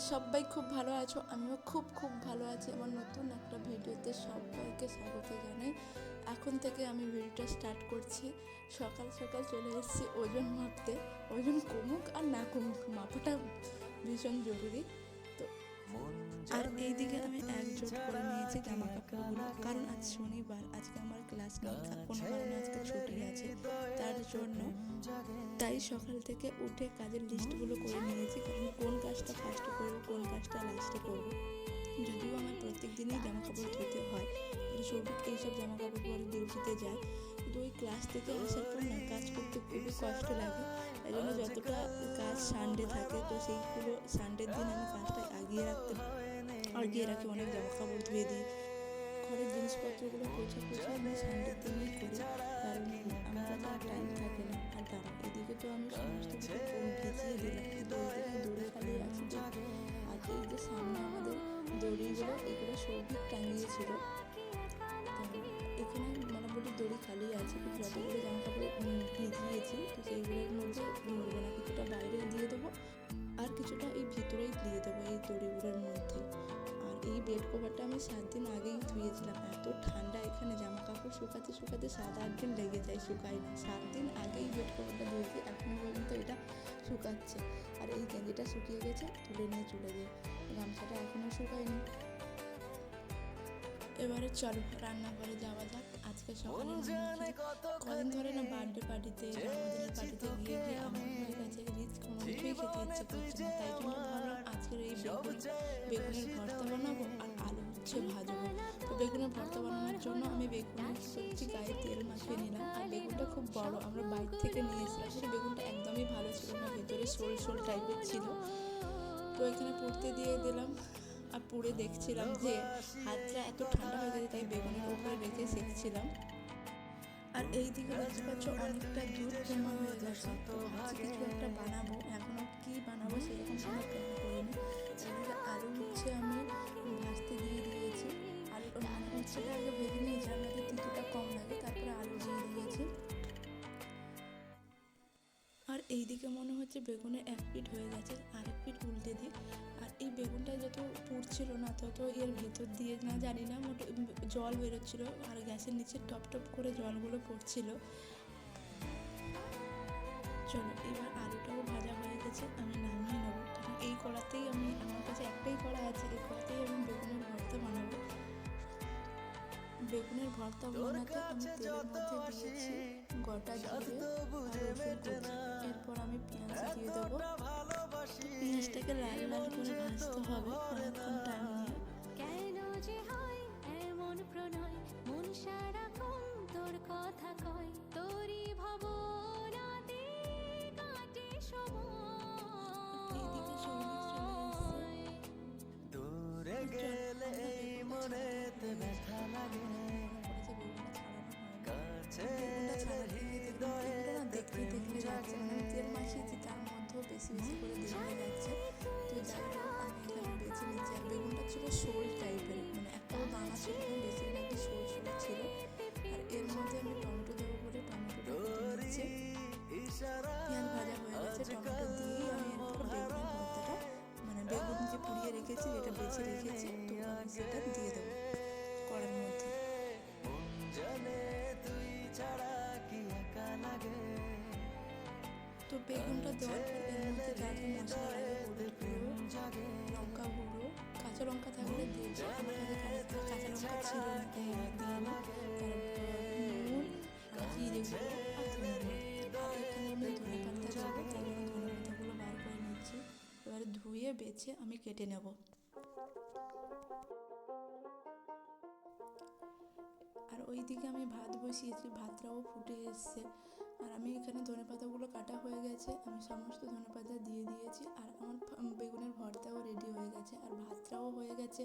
যে সবাই খুব ভালো আছো আমিও খুব খুব ভালো আছি আমার নতুন একটা ভিডিওতে সবাইকে স্বাগত জানাই। এখন থেকে আমি ভিডিওটা স্টার্ট করছি। সকাল সকাল চলে এসেছি ওজন মাপতে। ওজন কমুক আর না কমুক মাপাটা ভীষণ জরুরি। তো আর এইদিকে আমি একজোট করে নিয়েছি জামা কাপড়গুলো কারণ আজ শনিবার আজকে আমার ক্লাস নেই কোনো কারণে আজকে ছুটি আছে। তার জন্য তাই সকাল থেকে উঠে কাজের লিস্টগুলো করে নিয়েছি। কারণ কোন কাজটা ফার্স্টে কাজটা লাস্টে করব। যদিও আমার প্রত্যেক দিনই জামা কাপড় ধুতে হয় সৌভিক এইসব জামা কাপড় পরে ডিউটিতে যায়। কিন্তু ওই ক্লাস থেকে আসার পর না, কাজ করতে খুবই কষ্ট লাগে। তাই জন্য যতটা কাজ সানডে থাকে, তো সেইগুলো সানডের দিন আমি কাজটা আগিয়ে রাখতে, আগিয়ে রাখি, অনেক জামা কাপড় ধুয়ে দিই। ঘরের জিনিসপত্রগুলো পোছা পোছা আমি সানডের দিনই করি, কারণ আমার টাইম থাকে তো এখানে মোটামুটি দড়ি খালি আছে কিন্তু যতগুলো জামা কাপড় ভিজিয়েছি, তো সেইগুলোর মধ্যে মুড়বো না, কিছুটা বাইরে দিয়ে দেবো, আর কিছুটা এই ভিতরেই দিয়ে দেবো এই দড়িগুলোর মধ্যে। আর এই বেড কভারটা আমি সাত দিন আগেই ধুয়েছিলাম, এত ঠান্ডা এখানে জামা কাপড় শুকাতে শুকাতে সাত আট দিন লেগে যায় শুকায় না। সাত দিন আগেই বেড কভারটা ধুয়েছি, এখনও পর্যন্ত এটা শুকাচ্ছে। আর এই গেঞ্জিটা শুকিয়ে গেছে, তুলে নিয়ে চলে যায় গামছাটা এখনও শুকায়নি। এবারে চলো রান্নাঘরে যাওয়া যাক। আজকে সকালে কদিন ধরে না বার্থডে পার্টিতে জন্মদিনের পার্টিতে গিয়ে গিয়ে আমার হয়ে গেছে রিচ কোনো কিছুই খেতে ইচ্ছে করছে না। তাই জন্য ভাবলাম আজকের এই বেগুন বেগুনের ভর্তা বানাবো আর আলু হচ্ছে ভাজবো। তো বেগুনের ভর্তা বানানোর জন্য আমি বেগুনের সবজি গায়ে তেল মাখিয়ে নিলাম। আর বেগুনটা খুব বড় আমরা বাইরে থেকে নিয়ে এসেছিলাম। সেই বেগুনটা একদমই ভালো ছিল না ভেতরে শোল শোল টাইপের ছিল। তো এখানে পড়তে দিয়ে দিলাম। আর পুড়ে দেখছিলাম যে হাতটা এত ঠান্ডা হয়ে গেছে, তাই বেগুনের উপরে রেখে সেঁকছিলাম। আর এই দিকে অনেকটা দূর জমা হয়ে গেছে। তো কিছু একটা বানাবো। আর এই দিকে মনে হচ্ছে বেগুনে এক পিঠ হয়ে গেছে আর এক পিঠ উল্টে দিই আর এই বেগুনটা যত পুড়ছিল না, তত এর ভেতর দিয়ে না, জানি না, মোটে জল বেরোচ্ছিল আর গ্যাসের নিচে টপ টপ করে জলগুলো পড়ছিল। চলো, এবার আলুটাও ভাজা হয়ে গেছে, আমি নামিয়ে নেব। এই কড়াতেই আমি, আমার কাছে একটাই কড়া আছে, এই কড়াতেই আমি বেগুনের ভর্তা বানাবো। বেগুনের ভর্তা বানাতে আমি তেলের মধ্যে দিয়েছি গোটা জিরে এরপর আমি পেঁয়াজ দিয়ে দেবো। পেঁয়াজটাকে লাল লাল করে ভাজতে হবে অনেকক্ষণ টাইম নিয়ে। কেন যে হয় এমন প্রণয়? মন সারাক্ষণ তোর কথা কয়। তোরই সময়। দূরে গেলে এই ব্যথা লাগে। কাছে হৃদয়ে দেখলে দেখলে মানে তার মধ্যেও বেশি বেশি করে দেওয়া তো যাই হোক আমি এখানে বেছে নিচ্ছি আর বেগুনটা ছিল শোল টাইপের মানে একটাও দানা ছিল না বেশিরভাগই শোল শোল ছিল। আর এর মধ্যে আমি টমেটো দেবো বলে টমেটোটা কেটে পেঁয়াজ ভাজা হয়ে গেছে টমেটো দিয়েই আমি এরপর বেগুনের ভর্তাটা মানে বেগুন যে পুড়িয়ে রেখেছি যেটা বেছে রেখেছি তো আমি সেটা দিয়ে দেবো। বেগুনটা দেওয়ার পর এর মধ্যে যা যা মশলা লাগে গুঁড়ো লঙ্কা গুঁড়ো, কাঁচা লঙ্কা থাকলে দিয়েছি কাঁচা লঙ্কা ছিল নুন, আর বার করে নিচ্ছি। এবারে ধুয়ে, বেছে আমি কেটে নেব। আর ওই দিকে আমি ভাত বসিয়েছি, ভাতটাও ফুটে এসছে। আর আমি এখানে ধনে পাতাগুলো কাটা হয়ে গেছে, আমি সমস্ত ধনে পাতা দিয়ে দিয়েছি আর আমার বেগুনের ভর্তাও রেডি হয়ে গেছে আর ভাতটাও হয়ে গেছে।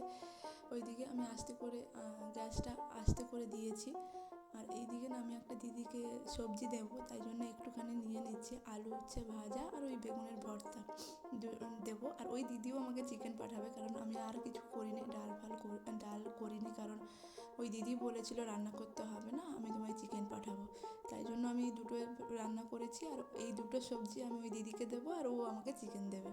ওইদিকে আমি আস্তে করে গ্যাসটা আস্তে করে দিয়েছি। আর এইদিকে না আমি একটা দিদিকে সবজি দেবো, তাই জন্য একটুখানি নিয়ে নিচ্ছি আলু হচ্ছে ভাজা আর ওই বেগুনের ভর্তা দেবো। আর ওই দিদিও আমাকে চিকেন পাঠাবে, কারণ আমি আর কিছু করিনি, ডাল ফাল ডাল করিনি, কারণ ওই দিদি বলেছিল রান্না করতে হবে না, আমি তোমায় চিকেন পাঠাবো। তাই জন্য আমি দুটো রান্না করেছি, আর এই দুটো সবজি আমি ওই দিদিকে দেবো আর ও আমাকে চিকেন দেবে।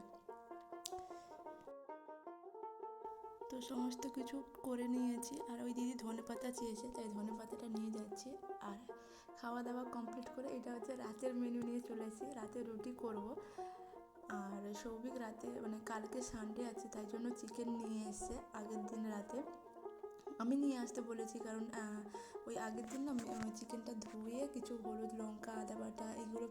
তো সমস্ত কিছু করে নিয়েছি আর ওই দিদি ধনে পাতা চেয়েছে, তাই ধনে পাতাটা নিয়ে যাচ্ছি আর খাওয়া দাওয়া কমপ্লিট করে এটা হচ্ছে রাতের মেনু নিয়ে চলেছি, রাতে রুটি করব। আর সৌভিক রাতে মানে কালকে সানডে আছে, তাই জন্য চিকেন নিয়ে এসছে আগের দিন রাতে। আমি নিয়ে আসতে বলেছি কারণ ওই আগের দিন না চিকেনটা ধুয়ে কিছু হলুদ লঙ্কা, আদা বাটা, এগুলো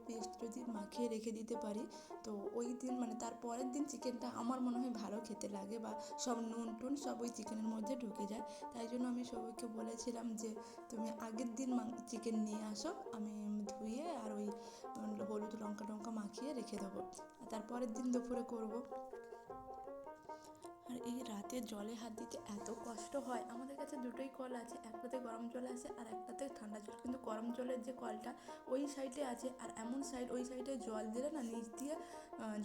যদি মাখিয়ে রেখে দিতে পারি, তো ওই দিন মানে তার পরের দিন চিকেনটা আমার মনে হয় ভালো খেতে লাগে বা সব নুন টুন সব ওই চিকেনের মধ্যে ঢুকে যায়। তাই জন্য আমি সবাইকে বলেছিলাম যে, তুমি আগের দিন চিকেন নিয়ে আসো, আমি ধুয়ে আর ওই, হলুদ লঙ্কা টঙ্কা মাখিয়ে রেখে দেবো। আর তারপরের দিন দুপুরে করব। আর এই রাতে জলে হাত দিতে এত কষ্ট হয়, আমাদের কাছে দুটোই কল আছে, একটাতে গরম জল আছে আর একটাতে ঠান্ডা জল। কিন্তু গরম জলের যে কলটা ওই সাইডে আছে আর এমন সাইড ওই সাইডে জল দিলে না নিচ দিয়ে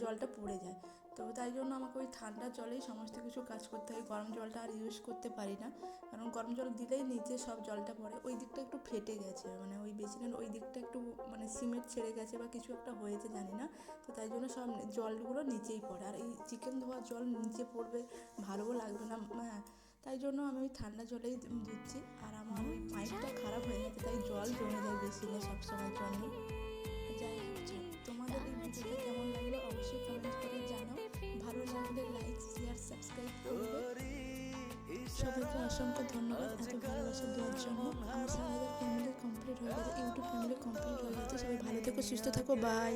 জলটা পড়ে যায়। তো তাই জন্য আমাকে ওই ঠান্ডা জলেই সমস্ত কিছু কাজ করতে হয়। গরম জলটা আর ইউজ করতে পারি না। কারণ গরম জল দিলেই নিচে সব জলটা পড়ে। ওই দিকটা একটু ফেটে গেছে। মানে ওই বেসিনের ওই দিকটা একটু মানে সিমেন্ট ছেড়ে গেছে বা কিছু একটা হয়েছে, জানি না। তো তাই জন্য সব জলগুলো নিচেই পড়ে। আর এই চিকেন ধোয়ার জল নিচে পড়বে ভালোও লাগবে না। হ্যাঁ তাই জন্য আমি ওই ঠান্ডা জলেই দিচ্ছি। আর আমার ওই পাইপটা খারাপ হয়ে গেছে, তাই জল জমে যায় বেসিনে সবসময়ের জন্য। যাই তোমাদের এই ভিডিওটা কেমন লাগল অবশ্যই কমেন্ট করে অসংখ্য ধন্যবাদ এত ভালোবাসা দেওয়ার জন্য। আমার ফ্যামিলি কমপ্লিট হয়ে গেছে ইউটিউব ফ্যামিলি কমপ্লিট হয়ে গেছে। সবাই ভালো থেকো, সুস্থ থাকো বাই